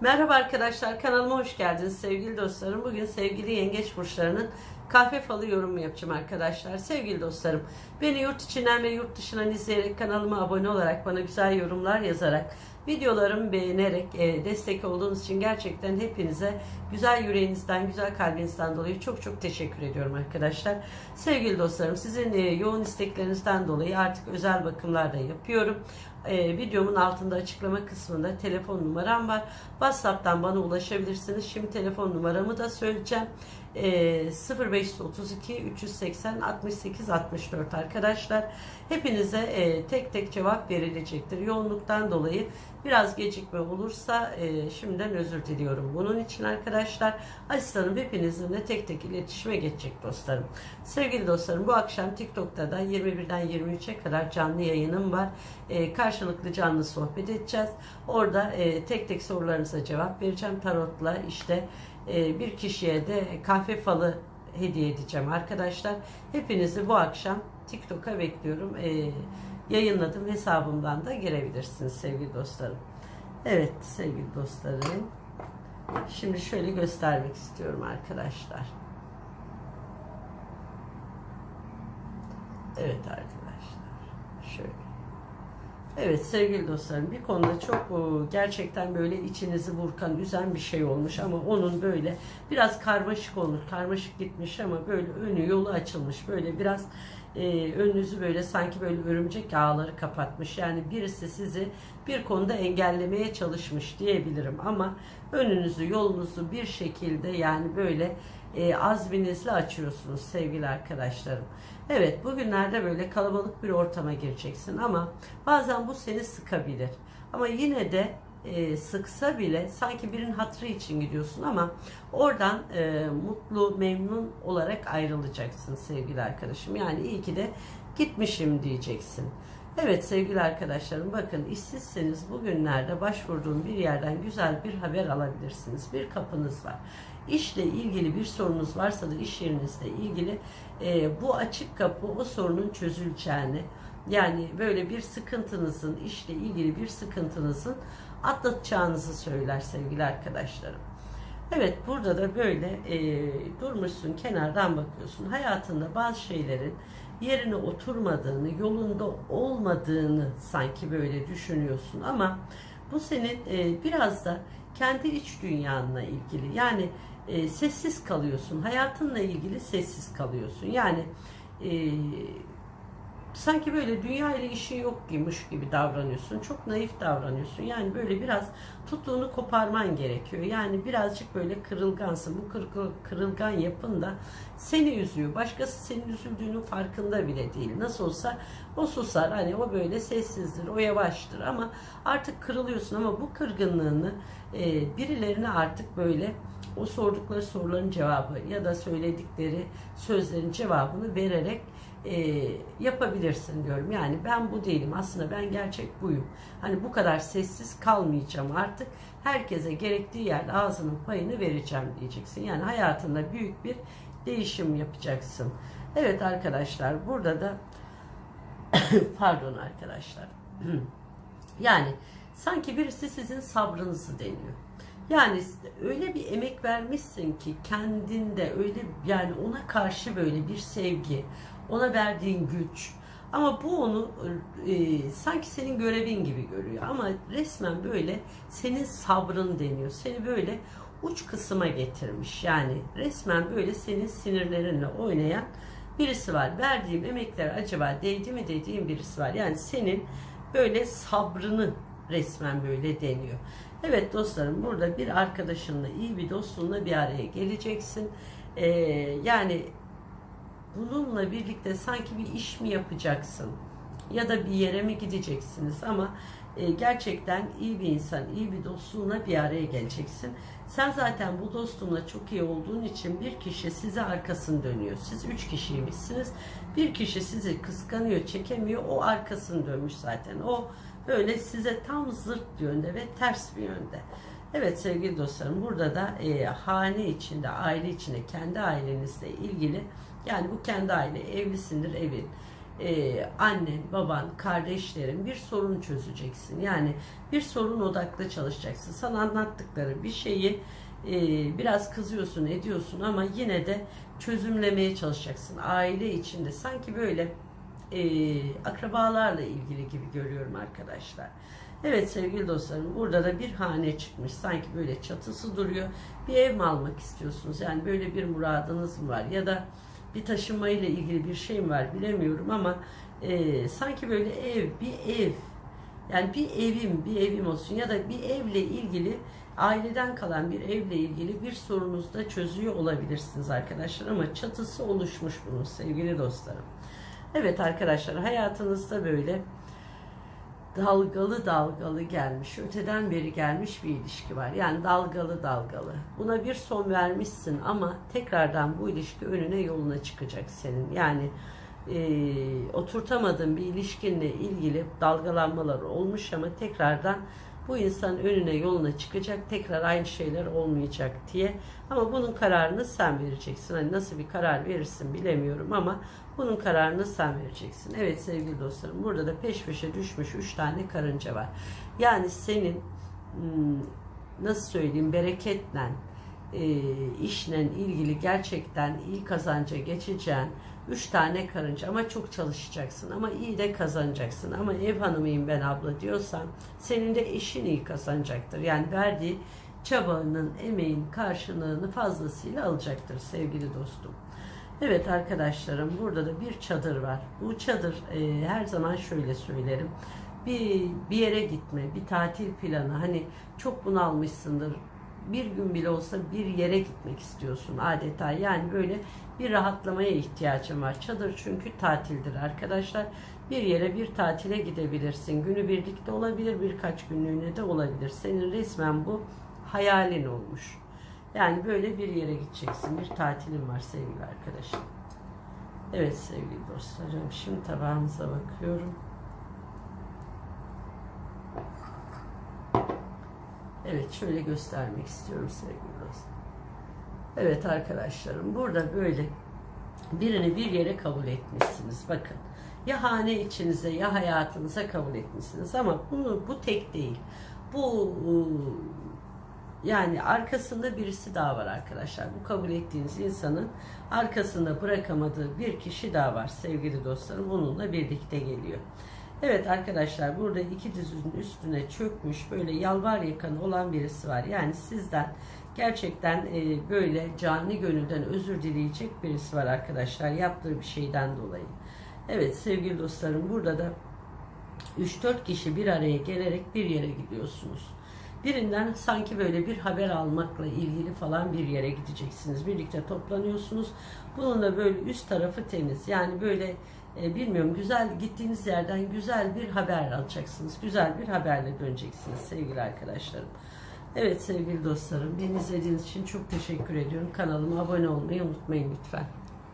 Merhaba arkadaşlar kanalıma hoş geldiniz sevgili dostlarım. Bugün sevgili yengeç burçlarının kahve falı yorumu yapacağım arkadaşlar. Sevgili dostlarım beni yurt içinden ve yurt dışından izleyerek kanalıma abone olarak bana güzel yorumlar yazarak videolarımı beğenerek e, destek olduğunuz için gerçekten hepinize güzel yüreğinizden, güzel kalbinizden dolayı çok çok teşekkür ediyorum arkadaşlar. Sevgili dostlarım sizin e, yoğun isteklerinizden dolayı artık özel bakımlar da yapıyorum. E, videomun altında açıklama kısmında telefon numaram var. WhatsApp'tan bana ulaşabilirsiniz. Şimdi telefon numaramı da söyleyeceğim. E, 0532 380 68 64 arkadaşlar. Hepinize tek tek cevap verilecektir. Yoğunluktan dolayı biraz gecikme olursa şimdiden özür diliyorum. Bunun için arkadaşlar asistanım hepinizinle tek tek iletişime geçecek dostlarım. Sevgili dostlarım bu akşam TikTok'ta da 21'den 23'e kadar canlı yayınım var. Karşılıklı canlı sohbet edeceğiz. Orada tek tek sorularınıza cevap vereceğim. Tarotla işte e, bir kişiye de kahve falı hediye edeceğim arkadaşlar. Hepinizi bu akşam TikTok'a bekliyorum. E, yayınladım hesabımdan da girebilirsiniz sevgili dostlarım. Evet sevgili dostlarım. Şimdi şöyle göstermek istiyorum arkadaşlar. Evet arkadaşlar. Şöyle. Evet sevgili dostlarım bir konuda çok e, gerçekten böyle içinizi burkan, üzen bir şey olmuş ama onun böyle biraz karmaşık olmuş, karmaşık gitmiş ama böyle önü yolu açılmış. Böyle biraz e, önünüzü böyle sanki böyle örümcek ağları kapatmış. Yani birisi sizi bir konuda engellemeye çalışmış diyebilirim ama önünüzü yolunuzu bir şekilde yani böyle e, azminizle açıyorsunuz sevgili arkadaşlarım. Evet bugünlerde böyle kalabalık bir ortama gireceksin ama bazen bu seni sıkabilir. Ama yine de e, sıksa bile sanki birinin hatırı için gidiyorsun ama oradan e, mutlu, memnun olarak ayrılacaksın sevgili arkadaşım. Yani iyi ki de gitmişim diyeceksin. Evet sevgili arkadaşlarım bakın işsizseniz bugünlerde başvurduğum bir yerden güzel bir haber alabilirsiniz. Bir kapınız var. İşle ilgili bir sorunuz varsa da iş yerinizle ilgili e, bu açık kapı o sorunun çözüleceğini yani böyle bir sıkıntınızın işle ilgili bir sıkıntınızın atlatacağınızı söyler sevgili arkadaşlarım. Evet burada da böyle e, durmuşsun kenardan bakıyorsun. Hayatında bazı şeylerin yerine oturmadığını, yolunda olmadığını sanki böyle düşünüyorsun ama bu senin e, biraz da kendi iç dünyanla ilgili. Yani e, sessiz kalıyorsun. Hayatınla ilgili sessiz kalıyorsun. Yani e, sanki böyle dünya ile işi yok gibiymiş gibi davranıyorsun. Çok naif davranıyorsun. Yani böyle biraz tuttuğunu koparman gerekiyor. Yani birazcık böyle kırılgansın. Bu kır, kırılgan yapın da seni üzüyor. Başkası senin üzüldüğünün farkında bile değil. Nasıl olsa o susar. Hani o böyle sessizdir, o yavaştır ama artık kırılıyorsun ama bu kırgınlığını e, birilerine artık böyle o sordukları soruların cevabı ya da söyledikleri sözlerin cevabını vererek e, yapabilirsin diyorum. Yani ben bu değilim. Aslında ben gerçek buyum. Hani bu kadar sessiz kalmayacağım artık. Herkese gerektiği yerde ağzının payını vereceğim diyeceksin. Yani hayatında büyük bir değişim yapacaksın. Evet arkadaşlar burada da pardon arkadaşlar. yani sanki birisi sizin sabrınızı deniyor. Yani öyle bir emek vermişsin ki kendinde öyle yani ona karşı böyle bir sevgi, ona verdiğin güç. Ama bu onu e, sanki senin görevin gibi görüyor. Ama resmen böyle senin sabrın deniyor. Seni böyle uç kısma getirmiş. Yani resmen böyle senin sinirlerinle oynayan birisi var. Verdiğim emekler acaba değdi mi dediğim birisi var. Yani senin böyle sabrını resmen böyle deniyor. Evet dostlarım burada bir arkadaşınla iyi bir dostunla bir araya geleceksin. Ee, yani bununla birlikte sanki bir iş mi yapacaksın ya da bir yere mi gideceksiniz ama e, gerçekten iyi bir insan, iyi bir dostluğuna bir araya geleceksin. Sen zaten bu dostunla çok iyi olduğun için bir kişi size arkasını dönüyor. Siz üç kişiymişsiniz. Bir kişi sizi kıskanıyor, çekemiyor. O arkasını dönmüş zaten. O böyle size tam zırt yönde ve ters bir yönde. Evet sevgili dostlarım burada da e, hane içinde, aile içinde, kendi ailenizle ilgili yani bu kendi aile, evlisindir evin. e, annen, baban, kardeşlerin bir sorun çözeceksin. Yani bir sorun odaklı çalışacaksın. Sana anlattıkları bir şeyi e, biraz kızıyorsun, ediyorsun ama yine de çözümlemeye çalışacaksın. Aile içinde sanki böyle e, akrabalarla ilgili gibi görüyorum arkadaşlar. Evet sevgili dostlarım burada da bir hane çıkmış. Sanki böyle çatısı duruyor. Bir ev mi almak istiyorsunuz? Yani böyle bir muradınız mı var? Ya da bir taşınma ile ilgili bir şey mi var bilemiyorum ama e, sanki böyle ev, bir ev yani bir evim, bir evim olsun ya da bir evle ilgili aileden kalan bir evle ilgili bir sorunuzu da çözüyor olabilirsiniz arkadaşlar ama çatısı oluşmuş bunun sevgili dostlarım. Evet arkadaşlar hayatınızda böyle dalgalı dalgalı gelmiş, öteden beri gelmiş bir ilişki var. Yani dalgalı dalgalı. Buna bir son vermişsin ama tekrardan bu ilişki önüne yoluna çıkacak senin. Yani e, oturtamadığın bir ilişkinle ilgili dalgalanmalar olmuş ama tekrardan bu insan önüne yoluna çıkacak tekrar aynı şeyler olmayacak diye. Ama bunun kararını sen vereceksin. Hani nasıl bir karar verirsin bilemiyorum ama bunun kararını sen vereceksin. Evet sevgili dostlarım burada da peş peşe düşmüş üç tane karınca var. Yani senin hmm, nasıl söyleyeyim bereketle e, işle ilgili gerçekten iyi kazanca geçeceğin üç tane karınca ama çok çalışacaksın ama iyi de kazanacaksın ama ev hanımıyım ben abla diyorsan senin de eşin iyi kazanacaktır yani verdiği çabanın emeğin karşılığını fazlasıyla alacaktır sevgili dostum. Evet arkadaşlarım burada da bir çadır var. Bu çadır e, her zaman şöyle söylerim. Bir, bir yere gitme, bir tatil planı. Hani çok bunalmışsındır. Bir gün bile olsa bir yere gitmek istiyorsun adeta. Yani böyle bir rahatlamaya ihtiyacın var. Çadır çünkü tatildir arkadaşlar. Bir yere bir tatile gidebilirsin. Günü birlikte olabilir, birkaç günlüğüne de olabilir. Senin resmen bu hayalin olmuş. Yani böyle bir yere gideceksin. Bir tatilin var sevgili arkadaşım. Evet sevgili dostlarım. Şimdi tabağımıza bakıyorum. Evet şöyle göstermek istiyorum sevgili dostlar. Evet arkadaşlarım burada böyle birini bir yere kabul etmişsiniz. Bakın ya hane içinize ya hayatınıza kabul etmişsiniz ama bunu bu tek değil. Bu yani arkasında birisi daha var arkadaşlar. Bu kabul ettiğiniz insanın arkasında bırakamadığı bir kişi daha var sevgili dostlarım. Onunla birlikte geliyor. Evet arkadaşlar burada iki dizinin üstüne çökmüş böyle yalvar yakan olan birisi var. Yani sizden gerçekten e, böyle cani gönülden özür dileyecek birisi var arkadaşlar yaptığı bir şeyden dolayı. Evet sevgili dostlarım burada da 3-4 kişi bir araya gelerek bir yere gidiyorsunuz. Birinden sanki böyle bir haber almakla ilgili falan bir yere gideceksiniz. Birlikte toplanıyorsunuz. Bunun da böyle üst tarafı temiz. Yani böyle e, bilmiyorum güzel gittiğiniz yerden güzel bir haber alacaksınız. Güzel bir haberle döneceksiniz sevgili arkadaşlarım. Evet sevgili dostlarım beni izlediğiniz için çok teşekkür ediyorum. Kanalıma abone olmayı unutmayın lütfen.